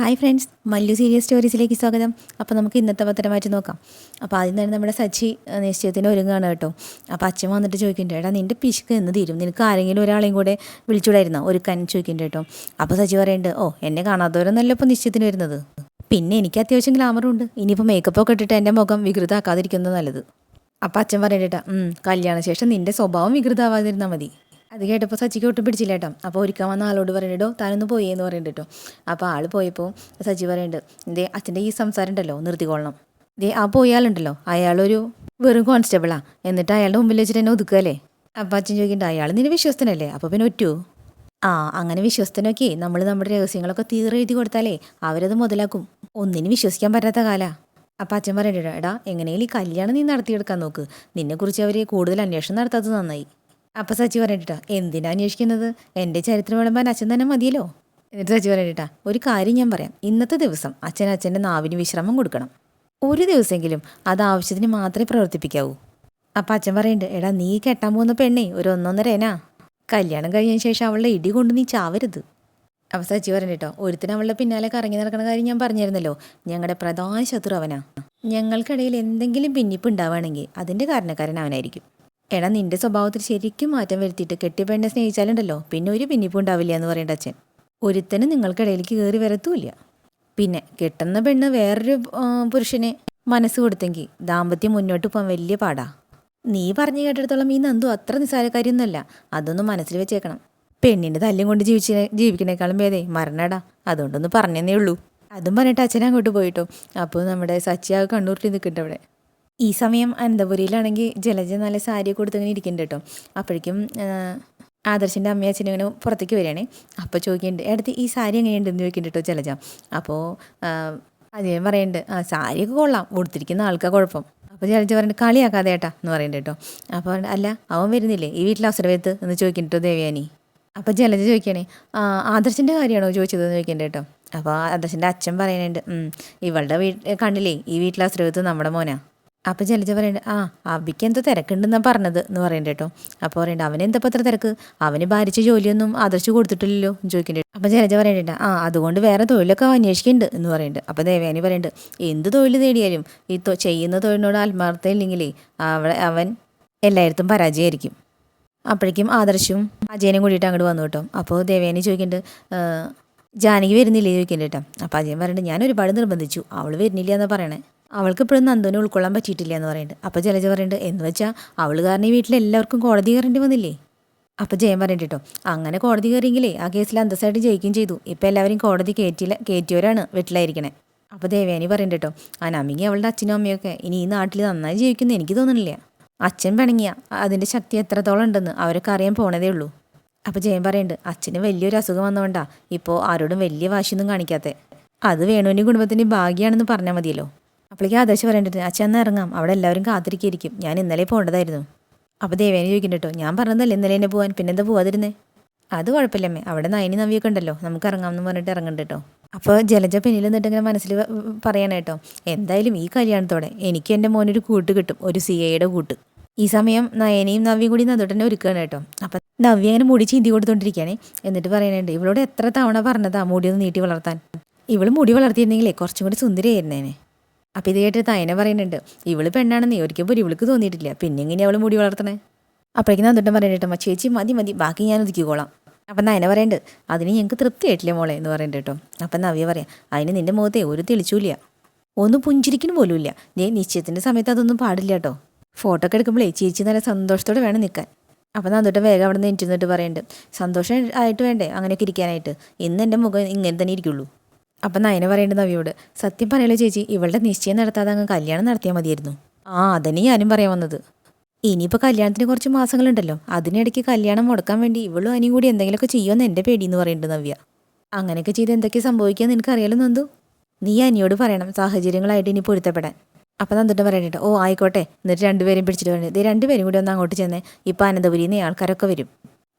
Hi friends Mallu serious സ്റ്റോറീസിലേക്ക് സ്വാഗതം. അപ്പോൾ നമുക്ക് ഇന്നത്തെ പത്രമായിട്ട് നോക്കാം. അപ്പോൾ ആദ്യം തന്നെ നമ്മുടെ സച്ചി നിശ്ചയത്തിന് ഒരുങ്ങുകയാണ് കേട്ടോ. അപ്പോൾ അച്ഛൻ വന്നിട്ട് ചോദിക്കുന്നുണ്ട് എടാ നിന്റെ പിശുക്ക് എന്ന് തീരും. നിനക്ക് ആരെങ്കിലും ഒരാളെയും കൂടെ വിളിച്ചുകൂടായിരുന്നോ ഒരു കൻ ചോദിക്കുന്നുണ്ട് കേട്ടോ. അപ്പോൾ സച്ചി പറയുന്നുണ്ട് ഓ എന്നെ കാണാത്തവരൊന്നല്ല ഇപ്പോൾ നിശ്ചയത്തിന് വരുന്നത്. പിന്നെ എനിക്ക് അത്യാവശ്യം ഗ്ലാമറുണ്ട് ഇനിയിപ്പോൾ മേക്കപ്പ് ഒക്കെ ഇട്ടിട്ട് എന്റെ മുഖം വികൃതമാക്കാതിരിക്കുന്നത് നല്ലത്. അപ്പോൾ അച്ഛൻ പറയണ്ടേട്ടാ കല്യാണശേഷം നിന്റെ സ്വഭാവം വികൃതമാവാതിരുന്നാൽ മതി. അത് കേട്ടപ്പോൾ സച്ചിക്ക് ഒട്ടും പിടിച്ചില്ല കേട്ടോ. അപ്പോൾ ഒരിക്കൽ വന്ന ആളോട് പറയണ്ടോ താനൊന്ന് പോയി പറയുന്നുണ്ട് കേട്ടോ. അപ്പോൾ ആൾ പോയപ്പോൾ സച്ചി പറയുന്നുണ്ട് ഇതേ അച്ഛന്റെ ഈ സംസാരം ഉണ്ടല്ലോ നിർത്തിക്കൊള്ളണം ഇതേ ആ പോയാളുണ്ടല്ലോ അയാളൊരു വെറും കോൺസ്റ്റബിളാ. എന്നിട്ട് അയാളുടെ മുമ്പിൽ വെച്ചിട്ട് എന്നെ ഒതുക്കുകയല്ലേ അപ്പം അച്ഛൻ ചോദിക്കേണ്ട അയാൾ നിന്നെ വിശ്വസ്തനല്ലേ? അപ്പോൾ പിന്നെ ഒറ്റു? ആ അങ്ങനെ വിശ്വസ്തനൊക്കെ നമ്മൾ നമ്മുടെ രഹസ്യങ്ങളൊക്കെ തീരെ എഴുതി കൊടുത്താലേ അവരത് മുതലാക്കും. ഒന്നിനും വിശ്വസിക്കാൻ പറ്റാത്ത കാലാ. അപ്പം അച്ഛൻ പറയണ്ട എടാ എങ്ങനെയും ഈ കല്യാണം നീ നടത്തിയെടുക്കാൻ നോക്ക്. നിന്നെക്കുറിച്ച് അവർ കൂടുതൽ അന്വേഷണം നടത്താത്തത് നന്നായി. അപ്പം സച്ചി പറഞ്ഞിട്ടാ എന്തിനാ അന്വേഷിക്കുന്നത്? എന്റെ ചരിത്രം വിളമ്പാൻ അച്ഛൻ തന്നെ മതിയല്ലോ. എന്നിട്ട് സച്ചി പറഞ്ഞിട്ടാ ഒരു കാര്യം ഞാൻ പറയാം. ഇന്നത്തെ ദിവസം അച്ഛൻ അച്ഛന്റെ നാവിന് വിശ്രമം കൊടുക്കണം. ഒരു ദിവസമെങ്കിലും അത് ആവശ്യത്തിന് മാത്രമേ പ്രവർത്തിപ്പിക്കാവൂ. അപ്പം അച്ഛൻ പറയുന്നുണ്ട് എടാ നീ കെട്ടാൻ പോകുന്ന പെണ്ണേ ഒരു ഒന്നൊന്നരേനാ? കല്യാണം കഴിഞ്ഞതിന് ശേഷം അവളുടെ ഇടി കൊണ്ട് നീ ചാവരുത്. അപ്പം സച്ചി പറഞ്ഞു കേട്ടോ ഒരുത്തിന് അവളുടെ പിന്നാലെ കറങ്ങി നടക്കുന്ന കാര്യം ഞാൻ പറഞ്ഞിരുന്നല്ലോ. ഞങ്ങളുടെ പ്രധാന ശത്രു അവനാ. ഞങ്ങൾക്കിടയിൽ എന്തെങ്കിലും പിന്നിപ്പ് ഉണ്ടാവുകയാണെങ്കിൽ അതിന്റെ കാരണക്കാരൻ അവനായിരിക്കും. എടാ നിന്റെ സ്വഭാവത്തിൽ ശരിക്കും മാറ്റം വരുത്തിയിട്ട് കെട്ടിപ്പെണ്ണെ സ്നേഹിച്ചാലുണ്ടല്ലോ. പിന്നെ ഒരു പിന്നിപ്പും ഉണ്ടാവില്ല എന്ന് പറയേണ്ട അച്ഛൻ. ഒരുത്തനും നിങ്ങൾക്കിടയിലേക്ക് കയറി വരത്തുമില്ല പിന്നെ കെട്ടുന്ന പെണ്ണ് വേറൊരു പുരുഷന് മനസ്സ് കൊടുത്തെങ്കിൽ ദാമ്പത്യം മുന്നോട്ട് പോകാൻ വലിയ പാടാ. നീ പറഞ്ഞു കേട്ടിടത്തോളം ഈ നന്ദു അത്ര നിസ്സാരക്കാരിയൊന്നുമല്ല. അതൊന്നും മനസ്സിൽ വെച്ചേക്കണം. പെണ്ണിന്റെ തല്ലും കൊണ്ട് ജീവിച്ച ജീവിക്കണേക്കാളും ഭേദേ മരണടാ. അതുകൊണ്ടൊന്ന് പറഞ്ഞതേ ഉള്ളൂ. അതും പറഞ്ഞിട്ട് അച്ഛൻ അങ്ങോട്ട് പോയിട്ടോ. അപ്പോൾ നമ്മുടെ സച്ചിയാവ് കണ്ണൂരിൽ നിൽക്കുന്നുണ്ട് അവിടെ. ഈ സമയം അനന്തപുരിയിലാണെങ്കിൽ ജലജ നല്ല സാരി കൊടുത്തങ്ങനെ ഇരിക്കുന്നുണ്ട് കേട്ടോ. അപ്പോഴേക്കും ആദർശിന്റെ അമ്മയും അച്ഛനും ഇങ്ങനെ പുറത്തേക്ക് വരികയാണേ. അപ്പോൾ ചോദിക്കുന്നുണ്ട് എടുത്ത് ഈ സാരി എങ്ങനെയുണ്ടെന്ന് ചോദിക്കുന്നുണ്ട് കേട്ടോ ജലജ. അപ്പോൾ അജയൻ പറയുന്നുണ്ട് ആ സാരിയൊക്കെ കൊള്ളാം കൊടുത്തിരിക്കുന്ന ആൾക്കാ കുഴപ്പം. അപ്പോൾ ജലജ പറയുന്നുണ്ട് കളിയാക്കാതെ ഏട്ടാ എന്ന് പറയുന്നുണ്ട് കേട്ടോ. അപ്പോൾ അല്ല അവൻ വരുന്നില്ലേ ഈ വീട്ടിൽ അവസരവേത്ത് എന്ന് ചോദിക്കുന്നുണ്ട് ദേവ്യാനി. അപ്പോൾ ജലജ ചോദിക്കണേ ആദർശിന്റെ കാര്യമാണോ ചോദിച്ചത് എന്ന് ചോദിക്കുന്നുണ്ട് കേട്ടോ. അപ്പോൾ ആദർശിന്റെ അച്ഛൻ പറയുന്നുണ്ട് "ഉം, ഇവളുടെ വീട്ട് കണ്ടില്ലേ ഈ വീട്ടിലെ ആശ്രയത്ത് നമ്മുടെ മോനാ. അപ്പോൾ ജലജ പറയുന്നുണ്ട് ആ അബിക്ക് എന്തോ തിരക്കുണ്ടെന്നാണ് പറഞ്ഞത് എന്ന് പറയുന്നുണ്ട് കേട്ടോ. അപ്പോൾ പറയുന്നുണ്ട് അവന് എന്താ അത്ര തിരക്ക്? അവന് ഭാരിച്ച ജോലിയൊന്നും ആദർശ് കൊടുത്തിട്ടില്ലല്ലോ? എന്ന് ചോദിക്കുന്നുണ്ട് അപ്പോൾ ജലജ പറയുന്നുണ്ട് ആ അതുകൊണ്ട് വേറെ തൊഴിലൊക്കെ അവൻ അന്വേഷിക്കുന്നുണ്ട് എന്ന് പറയുന്നുണ്ട് അപ്പോൾ ദേവയാനി പറയുന്നുണ്ട് എന്ത് തൊഴിൽ നേടിയാലും ഈ ചെയ്യുന്ന തൊഴിലിനോട് ആത്മാർത്ഥ ഇല്ലെങ്കിലേ അവ അവൻ എല്ലായിടത്തും പരാജയമായിരിക്കും. അപ്പോഴേക്കും ആദർശും അജയനും കൂടിയിട്ട് അങ്ങോട്ട് വന്നു കേട്ടോ. അപ്പോൾ ദേവേനി ചോദിക്കുന്നുണ്ട് ജാനകി വരുന്നില്ലേ? ചോദിക്കുന്നുണ്ട് കേട്ടോ. അപ്പോൾ അജയൻ പറയുന്നുണ്ട് ഞാൻ ഒരുപാട് നിർബന്ധിച്ചു അവൾ വരുന്നില്ല എന്ന് പറയണേ. അവൾക്ക് ഇപ്പോഴും നന്ദുവിനെ ഉൾക്കൊള്ളാൻ പറ്റിയിട്ടില്ല എന്ന് പറയുന്നുണ്ട്. അപ്പോൾ ജലജ പറയുന്നുണ്ട് എന്ന് വെച്ചാൽ അവൾ കാരണം ഈ വീട്ടിൽ എല്ലാവർക്കും കോടതി കയറേണ്ടി വന്നില്ലേ? അപ്പോൾ ജയൻ പറയുന്നുണ്ട് കേട്ടോ അങ്ങനെ കോടതി കയറിയെങ്കിലേ ആ കേസിൽ അന്തസ്സായിട്ട് ജയിക്കുകയും ചെയ്തു. ഇപ്പോൾ എല്ലാവരും കോടതി കയറ്റിയില്ല കയറ്റിയവരാണ് വീട്ടിലായിരിക്കണേ. അപ്പോൾ ദേവേനി പറയുന്നുണ്ട് കേട്ടോ ആ നമിങ്ങി അവളുടെ അച്ഛനും അമ്മയൊക്കെ ഇനി ഈ നാട്ടിൽ നന്നായി ജീവിക്കുന്നു എനിക്ക് തോന്നുന്നില്ല അച്ഛൻ പിണങ്ങിയ അതിന്റെ ശക്തി എത്രത്തോളം ഉണ്ടെന്ന് അവരൊക്കെ അറിയാൻ പോണതേ ഉള്ളൂ. അപ്പോൾ ജയൻ പറയുന്നുണ്ട് അച്ഛന് വലിയൊരു അസുഖം വന്നതുകൊണ്ടാ ഇപ്പോൾ ആരോടും വലിയ വാശിയൊന്നും കാണിക്കാത്തേ. അത് വേണുവിന്റെ കുടുംബത്തിന്റെ ഭാഗ്യമാണെന്ന് പറഞ്ഞാൽ മതിയല്ലോ. അപ്പോഴേക്കും ആദർശ് പറയേണ്ടത് അച്ഛൻ എന്നാ ഇറങ്ങാം. അവിടെ എല്ലാവരും കാത്തിരിക്കും ഞാൻ ഇന്നലെ പോകേണ്ടതായിരുന്നു. അപ്പോൾ ദേവേനെ ചോദിക്കുന്നുണ്ട് കേട്ടോ ഞാൻ പറഞ്ഞതല്ലേ ഇന്നലെ തന്നെ പോകാൻ പിന്നെന്താ പോവാതിരുന്നേ? അത് കുഴപ്പമില്ലമ്മേ അവിടെ നയനി നവിയൊക്കെ ഉണ്ടല്ലോ. നമുക്ക് ഇറങ്ങാമെന്ന് പറഞ്ഞിട്ട് ഇറങ്ങണ്ട കേട്ടോ അപ്പോൾ ജലജ പിന്നിൽ നിന്നിട്ട് ഇങ്ങനെ മനസ്സിൽ പറയാനായിട്ടോ എന്തായാലും ഈ കല്യാണത്തോടെ എനിക്ക് എന്റെ മോനൊരു കൂട്ട് കിട്ടും. ഒരു സി എയുടെ കൂട്ട്. ഈ സമയം നയനയും നവ്യയും കൂടി നന്നോട്ടന്നെ ഒരുക്കുകയാണ് കേട്ടോ. അപ്പം നവ്യ അങ്ങനെ മുടി ചീന്തി കൊടുത്തോണ്ടിരിക്കുകയാണ് എന്നിട്ട് പറയാനുണ്ട് ഇവളോട് എത്ര തവണ പറഞ്ഞതാ മുടി ഒന്ന് നീട്ടി വളർത്താൻ? ഇവൾ മുടി വളർത്തിയിരുന്നെങ്കിലേ കുറച്ചും കൂടി സുന്ദരിയായിരുന്നേനെ. അപ്പം ഇത് കേട്ടിട്ട് തയനെ പറയുന്നുണ്ട് ഇവൾ പെണ്ണാണെന്ന് ഒരിക്കൽ ഇവൾക്ക് തോന്നിയിട്ടില്ല. പിന്നെ എങ്ങനെയാണ് അവൾ മുടി വളർത്തണേ? അപ്പോഴേക്കും നന്ദോട്ടം പറയുന്നുണ്ട് അമ്മ ചേച്ചി മതി മതി ബാക്കി ഞാൻ ഒതുക്കിക്കോളാം. അപ്പം നയന പറയുന്നുണ്ട് അതിന് ഞങ്ങൾക്ക് തൃപ്തിയായിട്ടില്ല മോളെ എന്ന് പറയുന്നുണ്ട് കേട്ടോ. അപ്പം നവ്യ പറയാം അതിന് നിന്റെ മുഖത്തെ ഒരു തെളിച്ചൂല ഒന്ന് പുഞ്ചിരിക്കുന്നു പോലുമില്ല. ഞാൻ നിശ്ചയത്തിന്റെ സമയത്ത് അതൊന്നും പാടില്ല കേട്ടോ. ഫോട്ടോ ഒക്കെ എടുക്കുമ്പോഴേ ചേച്ചി നല്ല സന്തോഷത്തോടെ വേണം നിൽക്കാൻ. അപ്പം നന്ദോട്ട് വേഗം അവിടെ നിന്ന് എനിച്ചിരുന്നിട്ട് പറയുന്നുണ്ട് സന്തോഷം ആയിട്ട് വേണ്ടേ അങ്ങനെയൊക്കെ ഇരിക്കാനായിട്ട്? ഇന്ന് എന്റെ മുഖം ഇങ്ങനെ തന്നെ ഇരിക്കുള്ളൂ. അപ്പം നയന പറയേണ്ടത് നവിയോട് സത്യം പറയലോ ചേച്ചി ഇവളുടെ നിശ്ചയം നടത്താതെ അങ്ങ് കല്യാണം നടത്തിയാൽ മതിയായിരുന്നു. ആ അതന്നെ ഞാനും പറയാൻ വന്നത്. ഇനിയിപ്പോൾ കല്യാണത്തിന് കുറച്ച് മാസങ്ങളുണ്ടല്ലോ അതിനിടയ്ക്ക് കല്യാണം മുടക്കാൻ വേണ്ടി ഇവളും അനിയും കൂടി എന്തെങ്കിലുമൊക്കെ ചെയ്യുമെന്ന് എന്റെ പേടിയെന്ന് പറയുന്നുണ്ട് നവ്യ. അങ്ങനെയൊക്കെ ചെയ്ത് എന്തൊക്കെ സംഭവിക്കാൻ നിനക്കറിയാലോ നന്ദു. നീ അനിയോട് പറയണം സാഹചര്യങ്ങളായിട്ട് ഇനി പൊരുത്തപ്പെടാൻ. അപ്പം നന്ദിട്ട് പറയണ്ടോ ഓ ആയിക്കോട്ടെ എന്നിട്ട് രണ്ടുപേരും പിടിച്ചിട്ട് പറഞ്ഞു ഇത് രണ്ടുപേരും കൂടി ഒന്ന് അങ്ങോട്ട് ചെന്നേ. ഇപ്പം അനന്തപുരിയിൽ നിന്ന് ആൾക്കാരൊക്കെ വരും.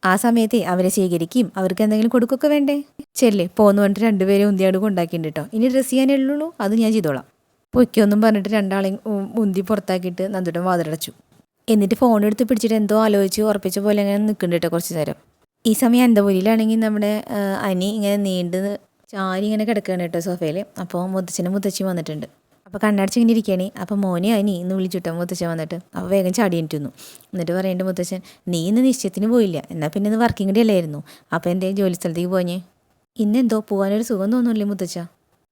ആ സമയത്തെ അവരെ സ്വീകരിക്കുകയും അവർക്ക് എന്തെങ്കിലും കൊടുക്കൊക്കെ വേണ്ടേ? ചെല്ലേ പോന്ന് പറഞ്ഞിട്ട് രണ്ടുപേരും ഉന്തിയാട് കൊണ്ടാക്കിയിട്ടുണ്ട് ഇനി ഡ്രസ്സ് ചെയ്യാനേ ഉള്ളൂ അത് ഞാൻ ചെയ്തോളാം. പൊയ്ക്കൊന്നും പറഞ്ഞിട്ട് രണ്ടാളെയും ഉന്തി പുറത്താക്കിയിട്ട് നന്ദുടം വാതിലടച്ചു. എന്നിട്ട് ഫോൺ എടുത്ത് പിടിച്ചിട്ട് എന്തോ ആലോചിച്ച് ഉറപ്പിച്ച പോലെ അങ്ങനെ നിൽക്കുന്നുണ്ട് കേട്ടോ കുറച്ച് നേരം. ഈ സമയം അന്തപുരിയിലാണെങ്കിൽ നമ്മുടെ അനി ഇങ്ങനെ നീണ്ട് ചാരി ഇങ്ങനെ കിടക്കുകയാണ് കേട്ടോ സോഫയിൽ അപ്പോൾ മുത്തച്ഛനും മുത്തച്ഛനും വന്നിട്ടുണ്ട്. അപ്പോൾ കണ്ണടച്ച് ഇങ്ങനെ ഇരിക്കുകയാണ്. അപ്പോൾ മോനെ നീ ഇന്ന് വിളിച്ചിട്ടോ മുത്തച്ഛൻ വന്നിട്ട്? അപ്പോൾ വേഗം ചാടി എണീറ്റുന്നു എന്നിട്ട് പറയേണ്ട മുത്തച്ഛൻ നീ ഇന്ന് നിശ്ചയത്തിന് പോയില്ല. എന്നാൽ പിന്നെ ഇന്ന് വർക്കിംഗ് ഡേ അല്ലായിരുന്നു. അപ്പോൾ എന്റെ ജോലി സ്ഥലത്തേക്ക് പോഞ്ഞേ ഇന്നെന്തോ പോകാനൊരു സുഖം തോന്നുന്നില്ലേ മുത്തച്ഛ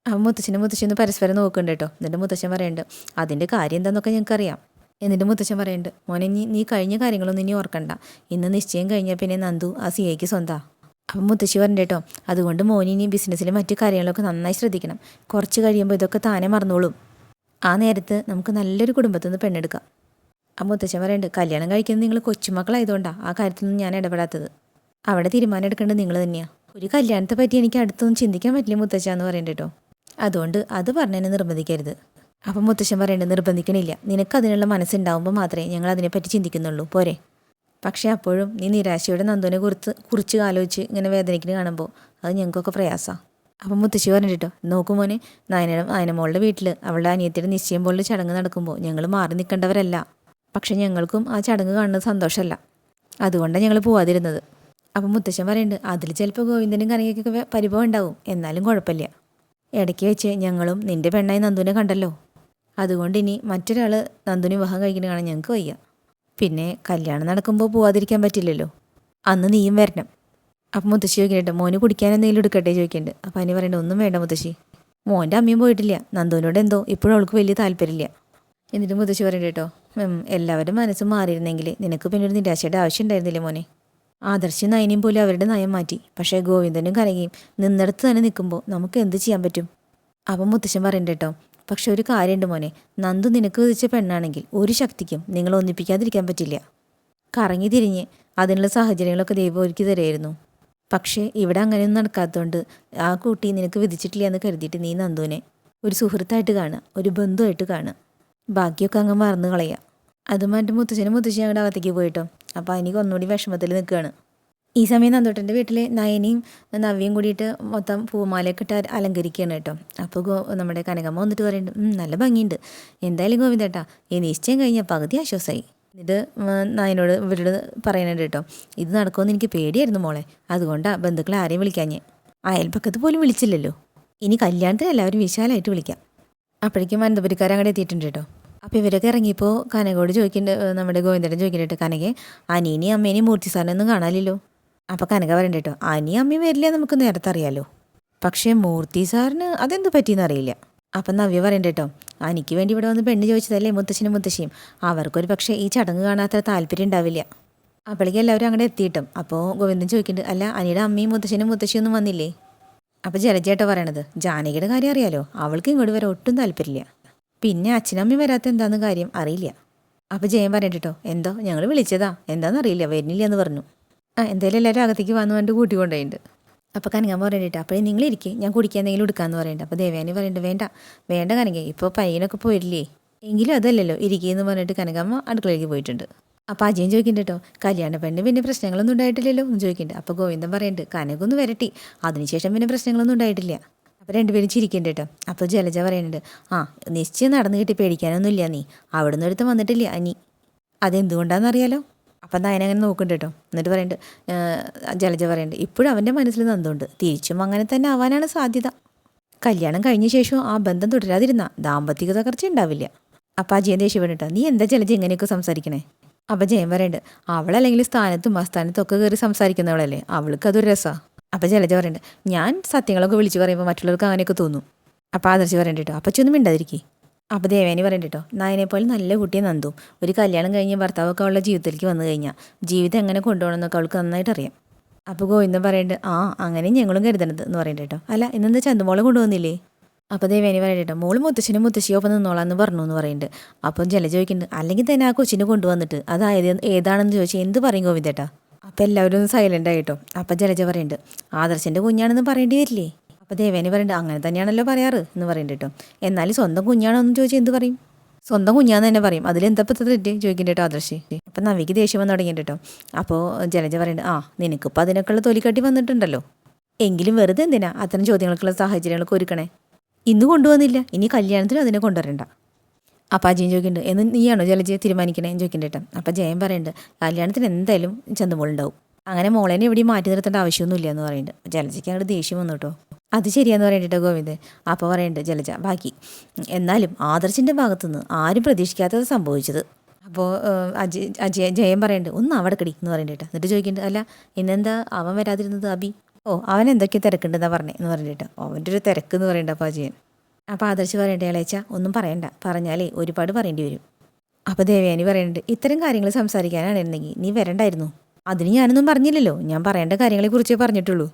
അപ്പം മുത്തച്ഛനും മുത്തച്ഛനും പരസ്പരം നോക്കുന്നുണ്ട് കേട്ടോ. എന്നിട്ട് മുത്തച്ഛൻ പറയുന്നുണ്ട് അതിന്റെ കാര്യം എന്താണെന്നൊക്കെ ഞങ്ങൾക്കറിയാം. എന്നിട്ട് മുത്തച്ഛൻ പറയുന്നുണ്ട് മോനെ നീ നീ കഴിഞ്ഞ കാര്യങ്ങളൊന്നും ഇനി ഓർക്കണ്ട. ഇന്ന് നിശ്ചയം കഴിഞ്ഞാൽ പിന്നെ നന്ദു ആ സി ഐക്ക് സ്വന്താ. അപ്പം മുത്തശ്ശി പറഞ്ഞു കേട്ടോ അതുകൊണ്ട് മോനി ഇനി ബിസിനസ്സിലെ മറ്റു കാര്യങ്ങളൊക്കെ നന്നായി ശ്രദ്ധിക്കണം. കുറച്ച് കഴിയുമ്പോൾ ഇതൊക്കെ താനെ മറന്നോളും. ആ നേരത്ത് നമുക്ക് നല്ലൊരു കുടുംബത്തിൽ നിന്ന് പെണ്ണെടുക്കാം. ആ മുത്തച്ഛൻ പറയുന്നുണ്ട് കല്യാണം കഴിക്കുന്നത് നിങ്ങൾ കൊച്ചുമക്കളായതുകൊണ്ടാണ് ആ കാര്യത്തിലൊന്നും ഞാൻ ഇടപെടാത്തത്. അവിടെ തീരുമാനം എടുക്കേണ്ടത് നിങ്ങൾ തന്നെയാണ് ഒരു കല്യാണത്തെ പറ്റി എനിക്ക് അടുത്തൊന്നും ചിന്തിക്കാൻ പറ്റില്ല മുത്തച്ഛ എന്ന് പറയുന്നുണ്ട് കേട്ടോ. അതുകൊണ്ട് അത് പറഞ്ഞതിനെ നിർബന്ധിക്കരുത്. അപ്പം മുത്തശ്ശൻ പറയേണ്ടത് നിർബന്ധിക്കണില്ല. നിനക്ക് അതിനുള്ള മനസ്സുണ്ടാവുമ്പോൾ മാത്രമേ ഞങ്ങൾ അതിനെപ്പറ്റി ചിന്തിക്കുന്നുള്ളൂ. പോരെ. പക്ഷേ അപ്പോഴും നീ നിരാശയുടെ നന്ദുവിനെ കുറിച്ച് കുറിച്ച് ആലോചിച്ച് ഇങ്ങനെ വേദനിക്കുന്ന കാണുമ്പോൾ അത് ഞങ്ങൾക്കൊക്കെ പ്രയാസമാണ് അപ്പം മുത്തശ്ശി പറഞ്ഞിട്ടോ നോക്കൂ മോനെ നയന മോളുടെ വീട്ടിൽ അവളുടെ അനിയത്തിയുടെ നിശ്ചയം പോലെ ചടങ്ങ് നടക്കുമ്പോൾ ഞങ്ങൾ മാറി നിൽക്കേണ്ടവരല്ല. പക്ഷെ ഞങ്ങൾക്കും ആ ചടങ്ങ് കാണുന്നത് സന്തോഷമല്ല. അതുകൊണ്ടാണ് ഞങ്ങൾ പോവാതിരുന്നത്. അപ്പം മുത്തശ്ശൻ പറയുന്നുണ്ട് അതിൽ ചിലപ്പോൾ ഗോവിന്ദനും കനകയ്ക്കൊക്കെ പരിഭവം ഉണ്ടാവും. എന്നാലും കുഴപ്പമില്ല. ഇടയ്ക്ക് വെച്ച് ഞങ്ങളും നിന്റെ പെണ്ണായി നന്ദുവിനെ കണ്ടല്ലോ. അതുകൊണ്ട് ഇനി മറ്റൊരാൾ നന്ദുവിന് വിവാഹം കഴിക്കുന്നത് കാണാൻ ഞങ്ങൾക്ക് വയ്യ. പിന്നെ കല്യാണം നടക്കുമ്പോൾ പോവാതിരിക്കാൻ പറ്റില്ലല്ലോ. അന്ന് നീയും വരണം. അപ്പം മുത്തശ്ശി ചോദിക്കുന്നുണ്ട് മോന് കുടിക്കാൻ എന്തെങ്കിലും എടുക്കട്ടെ? ചോദിക്കുന്നുണ്ട്. അപ്പം അനി പറയണ്ട ഒന്നും വേണ്ട മുത്തശ്ശി. മോന്റെ അമ്മയും പോയിട്ടില്ല. നന്ദുവിനോട് എന്തോ ഇപ്പോഴും അവൾക്ക് വലിയ താല്പര്യമില്ല. എന്നിട്ട് മുത്തശ്ശി പറയണ്ട കേട്ടോ എല്ലാവരും മനസ്സ് മാറിയിരുന്നെങ്കിൽ നിനക്ക് പിന്നെ ഒരു നിരാശയുടെ ആവശ്യം ഉണ്ടായിരുന്നില്ലേ മോനെ? ആദർശി നയനെയും പോലും അവരുടെ നയം മാറ്റി. പക്ഷേ ഗോവിന്ദനും കരകയും നിന്നിടത്ത് തന്നെ നിൽക്കുമ്പോൾ നമുക്ക് എന്ത് ചെയ്യാൻ പറ്റും? അപ്പം മുത്തശ്ശൻ പറയണ്ട കേട്ടോ പക്ഷെ ഒരു കാര്യമുണ്ട് മോനെ. നന്ദു നിനക്ക് വിധിച്ച പെണ്ണാണെങ്കിൽ ഒരു ശക്തിക്കും നിങ്ങൾ ഒന്നിപ്പിക്കാതിരിക്കാൻ പറ്റില്ല. കറങ്ങി തിരിഞ്ഞ് അതിനുള്ള സാഹചര്യങ്ങളൊക്കെ ദൈവം ഒരുക്കി തരുമായിരുന്നു പക്ഷേ ഇവിടെ അങ്ങനെയൊന്നും നടക്കാത്തതുകൊണ്ട് ആ കുട്ടി നിനക്ക് വിധിച്ചിട്ടില്ല എന്ന് കരുതിയിട്ട് നീ നന്ദുവിനെ ഒരു സുഹൃത്തായിട്ട് കാണുക ഒരു ബന്ധുവായിട്ട് കാണുക. ബാക്കിയൊക്കെ അങ്ങ് മറന്നു കളയുക. അത് എന്റെ മുത്തച്ഛനും മുത്തശ്ശി ഞങ്ങളുടെ അകത്തേക്ക് പോയിട്ടോ. അപ്പോൾ എനിക്ക് ഒന്നുകൂടി വിഷമത്തിൽ നിൽക്കുകയാണ് ഈ സമയം നന്ദോട്ടന്റെ വീട്ടിൽ നയനിയും നവ്യയും കൂടിയിട്ട് മൊത്തം പൂമാലയൊക്കെ ഇട്ട് അലങ്കരിക്കുകയാണ് കേട്ടോ. അപ്പോൾ ഗോ നമ്മുടെ കനകമ്മ വന്നിട്ട് പറയുന്നുണ്ട് നല്ല ഭംഗിയുണ്ട്. എന്തായാലും ഗോവിന്ദേട്ടാ ഈ നിശ്ചയം കഴിഞ്ഞ പകുതി ആശ്വാസമായി ഇത് നായനോട് ഇവരോട് പറയുന്നുണ്ട് കേട്ടോ. ഇത് നടക്കുമെന്ന് എനിക്ക് പേടിയായിരുന്നു മോളെ. അതുകൊണ്ടാണ് ബന്ധുക്കളെ ആരെയും വിളിക്കാഞ്ഞ്. അയൽപ്പക്കത്ത് പോലും വിളിച്ചില്ലല്ലോ. ഇനി കല്യാണത്തിന് എല്ലാവരും വിശാലമായിട്ട് വിളിക്കാം. അപ്പോഴേക്കും അനന്തപുരിക്കാർ അങ്ങോട്ട് എത്തിയിട്ടുണ്ട് കേട്ടോ. അപ്പോൾ ഇവരൊക്കെ ഇറങ്ങിയപ്പോൾ കനകോട് ചോദിക്കുന്നുണ്ട് ഏഹ് നമ്മുടെ ഗോവിന്ദൻ ചോദിക്കുന്നുണ്ട് കനകെ. അനീനെയും അമ്മേനെയും മൂർത്തി സാറിനൊന്നും കാണാനില്ലല്ലോ. അപ്പോൾ കനക പറയണ്ട കേട്ടോ അനിയും അമ്മയും വരില്ല നമുക്ക് നേരത്തെ അറിയാലോ. പക്ഷേ മൂർത്തി സാറിന് അതെന്ത് പറ്റിയെന്ന് അറിയില്ല. അപ്പം നവ്യ പറയണ്ട കേട്ടോ എനിക്ക് വേണ്ടി ഇവിടെ വന്ന് പെണ്ണ് ചോദിച്ചതല്ലേ മുത്തശ്ശനും മുത്തശ്ശിയും? അവർക്കൊരു പക്ഷേ ഈ ചടങ്ങ് കാണാത്ര താല്പര്യം ഉണ്ടാവില്ല. അപ്പോഴേക്കും എല്ലാവരും അങ്ങോട്ട് എത്തിയിട്ടും. അപ്പോൾ ഗോവിന്ദൻ ചോദിക്കുന്നുണ്ട് അല്ല അനിയുടെ അമ്മയും മുത്തശ്ശനും മുത്തശ്ശിയൊന്നും വന്നില്ലേ? അപ്പോൾ ജലജേട്ട പറയണത് ജാനകിയുടെ കാര്യം അറിയാലോ അവൾക്ക് ഇങ്ങോട്ട് വരെ ഒട്ടും താല്പര്യമില്ല. പിന്നെ അച്ഛനമ്മയും വരാത്ത എന്താന്ന് കാര്യം അറിയില്ല. അപ്പോൾ ജയൻ പറയണ്ടോ എന്തോ ഞങ്ങൾ വിളിച്ചതാ എന്താണെന്ന് അറിയില്ല വരുന്നില്ല എന്ന് പറഞ്ഞു. ആ എന്തായാലും എല്ലാവരും അകത്തേക്ക് വന്നു കണ്ട് കൂട്ടിക്കൊണ്ടുണ്ട് അപ്പോൾ കനകാൻ പറയണ്ടിട്ട് അപ്പോഴേ നിങ്ങളിരിക്കേ. ഞാൻ കുടിക്കാൻ എന്തെങ്കിലും എടുക്കാമെന്ന് പറയുന്നുണ്ട് അപ്പോൾ ദേവയാനി പറയുന്നുണ്ട് വേണ്ട വേണ്ട കനകേ. ഇപ്പോൾ പയ്യനൊക്കെ പോയില്ലേ എങ്കിലും അതല്ലല്ലോ. ഇരിക്കുകയെന്ന് പറഞ്ഞിട്ട് കനകമ്മ അടുക്കളയിലേക്ക് പോയിട്ടുണ്ട്. അപ്പോൾ അജയൻ ചോദിക്കുന്നുണ്ട് കേട്ടോ കല്യാണ പെണ്ണ് പിന്നെ പ്രശ്നങ്ങളൊന്നും ഉണ്ടായിട്ടില്ലല്ലോ? എന്ന് ചോദിക്കുന്നുണ്ട് അപ്പോൾ ഗോവിന്ദൻ പറയുന്നുണ്ട് കനകൊന്ന് വരട്ടി. അതിനുശേഷം പിന്നെ പ്രശ്നങ്ങളൊന്നും ഉണ്ടായിട്ടില്ല. അപ്പോൾ രണ്ടുപേരും ചിരിക്കുന്നുണ്ട് കേട്ടോ അപ്പോൾ ജലജ പറയുന്നുണ്ട് ആ നിശ്ചയം നടന്നു കിട്ടി. പേടിക്കാനൊന്നുമില്ല നീ. അവിടുന്ന് എടുത്ത് വന്നിട്ടില്ല അനി അതെന്തുകൊണ്ടാണെന്നറിയാലോ? അപ്പം നയന അങ്ങനെ നോക്കുന്നുണ്ട് കേട്ടോ. എന്നിട്ട് പറയുന്നുണ്ട് ജലജ പറയുന്നുണ്ട് ഇപ്പോഴും അവന്റെ മനസ്സിൽ നന്ദുണ്ട്. തിരിച്ചും അങ്ങനെ തന്നെ ആവാനാണ് സാധ്യത. കല്യാണം കഴിഞ്ഞ ശേഷം ആ ബന്ധം തുടരാതിരുന്ന ദാമ്പത്തിക തകർച്ച ഉണ്ടാവില്ല. അപ്പം അജയൻ ദേഷ്യം പറഞ്ഞിട്ടോ നീ എന്താ ജലജ ഇങ്ങനെയൊക്കെ സംസാരിക്കണേ? അപ്പം ജയൻ പറയുന്നുണ്ട് അവളല്ലെങ്കിൽ സ്ഥാനത്തും അസ്ഥാനത്തും ഒക്കെ കയറി സംസാരിക്കുന്നവളല്ലേ? അവൾക്ക് അതൊരു രസമാണ് അപ്പം ജലജ പറയുന്നുണ്ട് ഞാൻ സത്യങ്ങളൊക്കെ വിളിച്ചു പറയുമ്പോൾ മറ്റുള്ളവർക്ക് അങ്ങനെയൊക്കെ തോന്നും. അപ്പം ആദർശ് പറയണ്ട കേട്ടോ അപ്പച്ചൊന്നും മിണ്ടാതിരിക്കേ. അപ്പോൾ ദേവേനി പറയണ്ട കേട്ടോ പോലെ നല്ല കുട്ടിയെ നന്ദു. ഒരു കല്യാണം കഴിഞ്ഞ് ഭർത്താവൊക്കെ അവളുടെ ജീവിതത്തിലേക്ക് വന്നു കഴിഞ്ഞാൽ ജീവിതം എങ്ങനെ കൊണ്ടുപോകണമെന്നൊക്കെ അവൾക്ക് നന്നായിട്ട് അറിയാം അപ്പോൾ ഗോവിന്ദൻ പറയുന്നുണ്ട് ആ അങ്ങനെ ഞങ്ങളും കരുതണത് എന്ന് പറയണ്ട കേട്ടോ അല്ല ഇന്നെന്താ ചന്തുമോളെ കൊണ്ടുവന്നില്ലേ? അപ്പോൾ ദേവേനി പറയണ്ട കേട്ടോ മോൾ മുത്തശ്ശനും മുത്തശ്ശിയും ഒപ്പം നിന്നോളാന്ന് പറഞ്ഞു എന്ന് പറയുന്നുണ്ട് അപ്പം ജല ചോദിക്കുന്നുണ്ട് അല്ലെങ്കിൽ തന്നെ ആ കൊച്ചിനെ കൊണ്ടുവന്നിട്ട് അതായത് ഏതാണെന്ന് ചോദിച്ചാൽ എന്ത് പറയും ഗോവിന്ദേട്ടാ? അപ്പോൾ എല്ലാവരും ഒന്ന് സൈലന്റ് ആയിട്ടോ. അപ്പം ജലജ പറയുന്നുണ്ട് ആദർശന്റെ കുഞ്ഞാണെന്ന് പറയേണ്ടി വരില്ലേ? അപ്പോൾ ദേവേനെ പറയണ്ട അങ്ങനെ തന്നെയാണല്ലോ പറയാറ് എന്ന് പറയുന്നുണ്ട് കേട്ടോ എന്നാലും സ്വന്തം കുഞ്ഞാണോ എന്ന് ചോദിച്ചാൽ എന്ത് പറയും? സ്വന്തം കുഞ്ഞാന്ന് തന്നെ പറയും. അതിലെന്താ ഇപ്പം തെറ്റ്? ചോദിക്കണ്ട കേട്ടോ ആദർശി. അപ്പം നവിക്ക് ദേഷ്യം വന്ന് തുടങ്ങിയിട്ട് കേട്ടോ അപ്പോൾ ജലജ പറയുന്നുണ്ട് ആ നിനക്കിപ്പോൾ അതിനൊക്കെയുള്ള തൊലിക്കട്ടി വന്നിട്ടുണ്ടല്ലോ. എങ്കിലും വെറുതെ എന്തിനാ അത്തരം ചോദ്യങ്ങൾക്കുള്ള സാഹചര്യങ്ങളൊക്കെ ഒരുക്കണേ? ഇന്ന് കൊണ്ടുവന്നില്ല. ഇനി കല്യാണത്തിന് അതിനെ കൊണ്ടുവരണ്ട. അപ്പം അജയൻ ചോദിക്കുന്നുണ്ട് എന്ന് നീയാണോ ജലജയെ തീരുമാനിക്കണേ? എന്ന് ചോദിക്കുന്നുണ്ട് കേട്ടോ അപ്പം ജയൻ പറയുന്നുണ്ട് കല്യാണത്തിന് എന്തായാലും ചന്തമോളുണ്ടാവും. അങ്ങനെ മോളേനെ എവിടെയും മാറ്റി നിർത്തേണ്ട ആവശ്യമൊന്നുമില്ല എന്ന് പറയുന്നുണ്ട് ജലജയ്ക്ക് അങ്ങോട്ട് ദേഷ്യം വന്നു കേട്ടോ അത് ശരിയാന്ന് പറയണ്ടിട്ടോ ഗോവിന്ദ്. അപ്പോൾ പറയണ്ട് ജലജ ബാക്കി. എന്നാലും ആദർശിന്റെ ഭാഗത്തുനിന്ന് ആരും പ്രതീക്ഷിക്കാത്തത് സംഭവിച്ചത്. അപ്പോൾ അജയ് അജയ ജയൻ പറയുന്നുണ്ട് ഒന്ന് അവിടെ കടി എന്ന് പറയണ്ടിട്ട്. എന്നിട്ട് ചോദിക്കുന്നുണ്ട് അല്ല ഇന്നെന്താ? അവൻ വരാതിരുന്നത് അബി? ഓ അവൻ എന്തൊക്കെ തിരക്കുണ്ടെന്നാ പറഞ്ഞേ എന്ന് പറഞ്ഞിട്ട് അവന്റെ ഒരു തിരക്ക് എന്ന് പറയണ്ട അപ്പോൾ അജയൻ. അപ്പോൾ ആദർശ് പറയണ്ടേ ഇളയച്ച ഒന്നും പറയണ്ട. പറഞ്ഞാലേ ഒരുപാട് പറയേണ്ടി വരും. അപ്പോൾ ദേവയാനി പറയുന്നുണ്ട് ഇത്തരം കാര്യങ്ങൾ സംസാരിക്കാനാണെന്നുണ്ടെങ്കിൽ നീ വരണ്ടായിരുന്നു. അതിന് ഞാനൊന്നും പറഞ്ഞില്ലല്ലോ. ഞാൻ പറയേണ്ട കാര്യങ്ങളെക്കുറിച്ചേ പറഞ്ഞിട്ടുള്ളൂ.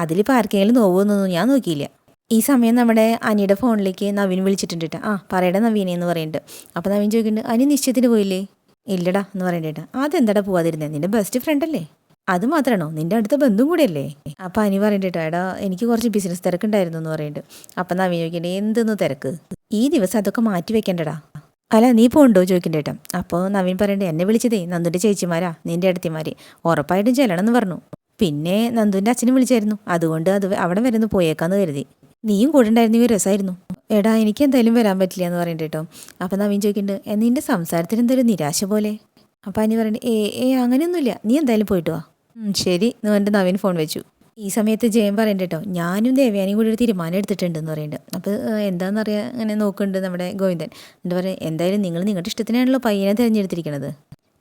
അതിലിപ്പോൾ ആർക്കെങ്കിലും നോവുമെന്നൊന്നും ഞാൻ നോക്കിയില്ല. ഈ സമയം നമ്മുടെ അനിയുടെ ഫോണിലേക്ക് നവീൻ വിളിച്ചിട്ടുണ്ട് ട്ടാ. ആ പറയടാ നവീനെ എന്ന് പറയുന്നുണ്ട് അപ്പോൾ നവീൻ ചോദിക്കുന്നുണ്ട് അനി നിശ്ചയത്തിന് പോയില്ലേ? ഇല്ലടാ എന്ന് പറയണ്ടേട്ടാ അതെന്താടാ പോവാതിരുന്നേ? നിന്റെ ബെസ്റ്റ് ഫ്രണ്ട് അല്ലേ? അത് മാത്രമാണോ നിന്റെ അടുത്ത ബന്ധം കൂടെയല്ലേ? അപ്പം അനി പറയണ്ടേട്ടോ എടാ എനിക്ക് കുറച്ച് ബിസിനസ് തിരക്കുണ്ടായിരുന്നു എന്ന് പറയുന്നുണ്ട് അപ്പം നവീൻ ചോദിക്കണ്ടേ എന്തെന്ന് തിരക്ക്? ഈ ദിവസം അതൊക്കെ മാറ്റി വെക്കണ്ടടാ. അല്ല നീ പോണ്ടോ? ചോദിക്കണ്ടേട്ടാ അപ്പോൾ നവീൻ പറയണ്ടേ എന്നെ വിളിച്ചതേ നന്ദുന്റെ ചേച്ചിമാരാ നിന്റെ അടുത്തിമാര്. ഉറപ്പായിട്ടും ചെല്ലണം എന്ന് പറഞ്ഞു. പിന്നെ നന്ദുവിന്റെ അച്ഛനും വിളിച്ചായിരുന്നു. അതുകൊണ്ട് അത് അവിടെ വരുന്നു പോയേക്കാന്ന് കരുതി. നീയും കൂടെ ഉണ്ടായിരുന്നെങ്കിൽ രസമായിരുന്നു എടാ എനിക്ക് എന്തായാലും വരാൻ പറ്റില്ല എന്ന് പറയണ്ട കേട്ടോ. അപ്പം നവീൻ ചോദിക്കുന്നുണ്ട് "എ, നിന്റെ സംസാരത്തിന് എന്തൊരു നിരാശ പോലെ? അപ്പം അനി പറയണ്ട ഏ ഏ അങ്ങനെയൊന്നുമില്ല. നീ എന്തായാലും പോയിട്ട് വാ. ശരി. എന്ന് പറഞ്ഞിട്ട് നവീൻ ഫോൺ വെച്ചു. ഈ സമയത്ത് ജയൻ പറയണ്ട കേട്ടോ ഞാനും ദേവയാനിയും കൂടി ഒരു തീരുമാനം എടുത്തിട്ടുണ്ട് എന്ന് പറയുന്നുണ്ട് അപ്പോൾ എന്താണെന്നറിയാൻ അങ്ങനെ നോക്കുന്നുണ്ട് നമ്മുടെ ഗോവിന്ദൻ. എന്താ പറയുക എന്തായാലും നിങ്ങൾ നിങ്ങളുടെ ഇഷ്ടത്തിനാണല്ലോ പയ്യനെ തിരഞ്ഞെടുത്തിരിക്കുന്നത്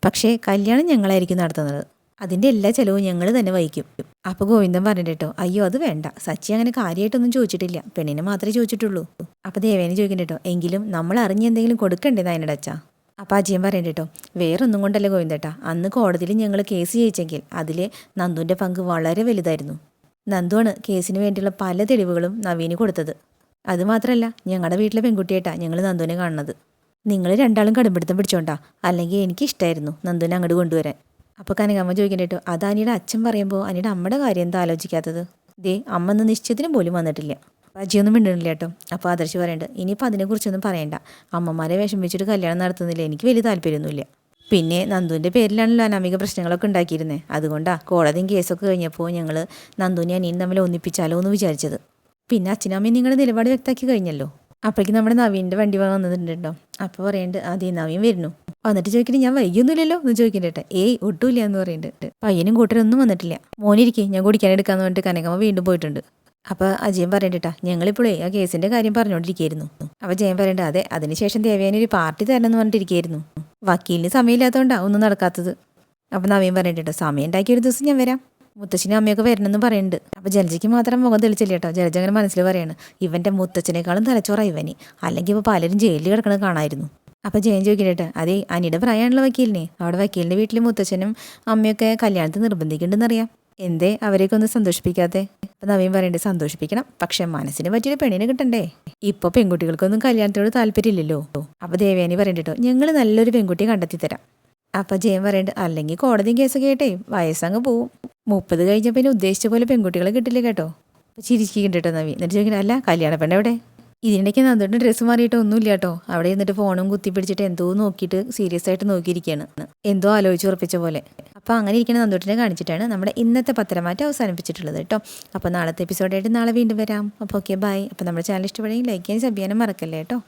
പക്ഷേ കല്യാണം ഞങ്ങളായിരിക്കും നടത്തുന്നത്. അതിന്റെ എല്ലാ ചിലവും ഞങ്ങൾ തന്നെ വഹിക്കും. അപ്പോൾ ഗോവിന്ദൻ പറഞ്ഞിട്ട് കേട്ടോ അയ്യോ അത് വേണ്ട. സച്ചി അങ്ങനെ കാര്യമായിട്ടൊന്നും ചോദിച്ചിട്ടില്ല. പെണ്ണിനെ മാത്രമേ ചോദിച്ചിട്ടുള്ളൂ. അപ്പോൾ ദേവേനെ ചോദിക്കണ്ട കേട്ടോ എങ്കിലും നമ്മൾ അറിഞ്ഞ് എന്തെങ്കിലും കൊടുക്കണ്ടേ നായനയുടെ അച്ഛാ? അപ്പോൾ അജയൻ പറയണ്ട കേട്ടോ വേറൊന്നും കൊണ്ടല്ല ഗോവിന്ദേട്ടാ. അന്ന് കോടതിയിൽ ഞങ്ങൾ കേസ് ജയിച്ചെങ്കിൽ അതിൽ നന്ദുവിന്റെ പങ്ക് വളരെ വലുതായിരുന്നു. നന്ദുവാണ് കേസിന് വേണ്ടിയുള്ള പല തെളിവുകളും നവീന് കൊടുത്തത്. അതുമാത്രമല്ല ഞങ്ങളുടെ വീട്ടിലെ പെൺകുട്ടിയേട്ടാ ഞങ്ങൾ നന്ദുവിനെ കാണുന്നത്. നിങ്ങൾ രണ്ടാളും കടുംപിടുത്തം പിടിച്ചോണ്ടാ. അല്ലെങ്കിൽ എനിക്ക് ഇഷ്ടമായിരുന്നു നന്ദുവിനെ അങ്ങോട്ട് കൊണ്ടുവരാൻ. അപ്പോൾ കനകമ്മ ചോദിക്കണ്ട കേട്ടോ അത് അനിയുടെ അച്ഛൻ പറയുമ്പോൾ അനിയുടെ അമ്മയുടെ കാര്യം എന്താ ആലോചിക്കാത്തത്? ദേ അമ്മ ഒന്ന് നിശ്ചയത്തിന് പോലും വന്നിട്ടില്ല. അജിയൊന്നും മിണ്ടണില്ല കേട്ടോ അപ്പോൾ ആദർശ് പറയണ്ട ഇനിയിപ്പോൾ അതിനെക്കുറിച്ചൊന്നും പറയണ്ട. അമ്മമാരെ വേഷം വിഷമിച്ചിട്ട് കല്യാണം നടത്തുന്നില്ല. എനിക്ക് വലിയ താല്പര്യമൊന്നുമില്ല. പിന്നെ നന്ദുവിന്റെ പേരിലാണല്ലോ അനാമിക പ്രശ്നങ്ങളൊക്കെ ഉണ്ടാക്കിയിരുന്നത് അതുകൊണ്ടാ കോടതിയും കേസൊക്കെ കഴിഞ്ഞപ്പോൾ ഞങ്ങൾ നന്ദുവിനെ അനിയും തമ്മിൽ ഒന്നിപ്പിച്ചാലോ എന്ന് വിചാരിച്ചത്. പിന്നെ അച്ഛനമ്മയും നിങ്ങളുടെ നിലപാട് വ്യക്തമാക്കി കഴിഞ്ഞല്ലോ. അപ്പോഴേക്കും നമ്മുടെ നവീന്റെ വണ്ടി വന്നിട്ടുണ്ടോ അപ്പോൾ പറയുന്നുണ്ട് അതേ നവീൻ വരുന്നു. വന്നിട്ട് ചോദിക്കട്ടെ ഞാൻ വൈകിയൊന്നുമില്ലല്ലോ? എന്ന് ചോദിക്കണ്ടേട്ടെ. ഏയ് ഒട്ടുമില്ല എന്ന് പറയുന്നുണ്ട് പയ്യനും കൂട്ടരൊന്നും വന്നിട്ടില്ല. മോനിരിക്കേ ഞാൻ കുടിക്കാൻ എടുക്കാന്ന് പറഞ്ഞിട്ട് കനകമ്മ വീണ്ടും പോയിട്ടുണ്ട്. അപ്പൊ അജയൻ പറയണ്ടേട്ടാ ഞങ്ങളിപ്പോഴേ ആ കേസിന്റെ കാര്യം പറഞ്ഞുകൊണ്ടിരിക്കുകയായിരുന്നു അപ്പൊ ജയൻ പറയണ്ട അതെ അതിനുശേഷം ദേവേനെ ഒരു പാർട്ടി എന്ന് പറഞ്ഞിട്ടിരിക്കുകയായിരുന്നു വക്കീലിന് സമയമില്ലാത്തതുകൊണ്ടാ ഒന്നും നടക്കാത്തത്. അപ്പൊ നവീൻ പറയണ്ടേട്ടോ സമയം ഉണ്ടാക്കിയ ഒരു ദിവസം ഞാൻ വരാം. മുത്തച്ഛനും അമ്മയൊക്കെ വരണമെന്ന് പറയുന്നുണ്ട്. അപ്പോൾ ജലജയ്ക്ക് മാത്രം മുഖം തെളിച്ചില്ല കേട്ടോ. ജലജ അങ്ങനെ മനസ്സിൽ പറയാണ് ഇവന്റെ മുത്തച്ഛനേക്കാളും തലച്ചോറാ ഇവന്. അല്ലെങ്കിൽ ഇപ്പോൾ പലരും ജയിലിൽ കിടക്കണത് കാണായിരുന്നു. അപ്പോൾ ജയൻ ചോദിക്കട്ടെ അതെ അനിയുടെ പ്രായമാണല്ലോ വക്കീലിനെ. അവിടെ വക്കീലിന്റെ വീട്ടിൽ മുത്തച്ഛനും അമ്മയൊക്കെ കല്യാണത്തിന് നിർബന്ധിക്കുന്നുണ്ടെന്നറിയാം എന്തേ അവരെയൊക്കെ ഒന്ന് സന്തോഷിപ്പിക്കാതെ അപ്പം നവീൻ പറയണ്ടേ സന്തോഷിപ്പിക്കണം പക്ഷെ മനസ്സിന് പറ്റിയൊരു പെണ്ണിനെ കിട്ടണ്ടേ? ഇപ്പോൾ പെൺകുട്ടികൾക്കൊന്നും കല്യാണത്തിനോട് താല്പര്യമില്ലല്ലോ. അപ്പോൾ ദേവേനി പറയണ്ടോ ഞങ്ങൾ നല്ലൊരു പെൺകുട്ടിയെ കണ്ടെത്തി തരാം അപ്പോൾ ജയൻ പറയണ്ട അല്ലെങ്കിൽ കോടതി കേസൊക്കെ കേട്ടേ വയസ്സങ്ങ് പോവും. മുപ്പത് കഴിഞ്ഞ പിന്നെ ഉദ്ദേശിച്ച പോലെ പെൺകുട്ടികളെ കിട്ടില്ല കേട്ടോ. ചിരിക്കുന്നുണ്ട് കേട്ടോ നവീൻ എന്നിട്ട് ചോദിക്കണം അല്ല കല്യാണ പെണ്ണ എവിടെ? ഇതിനിടയ്ക്ക് നന്ദോട്ട് ഡ്രസ്സ് മാറിയിട്ട് ഒന്നുമില്ല കേട്ടോ അവിടെ ഇരുന്നിട്ട് ഫോണും കുത്തി പിടിച്ചിട്ട് എന്തോ നോക്കിയിട്ട് സീരിയസ് ആയിട്ട് നോക്കിയിരിക്കുകയാണ്. എന്തോ ആലോചിച്ച് ഉറപ്പിച്ച പോലെ. അപ്പോൾ അങ്ങനെ ഇരിക്കുന്ന നന്ദോട്ടിനെ കാണിച്ചിട്ടാണ് നമ്മുടെ ഇന്നത്തെ പത്രമാറ്റം അവസാനിപ്പിച്ചിട്ടുള്ളത് കേട്ടോ അപ്പോൾ നാളത്തെ എപ്പിസോഡായിട്ട് നാളെ വീണ്ടും വരാം. അപ്പോൾ ഓക്കെ ബൈ അപ്പോൾ നമ്മുടെ ചാനൽ ഇഷ്ടപ്പെടുമെങ്കിൽ ലൈക്ക് ചെയ്യാൻ സബ് ചെയ്യാനും മറക്കല്ലേ കേട്ടോ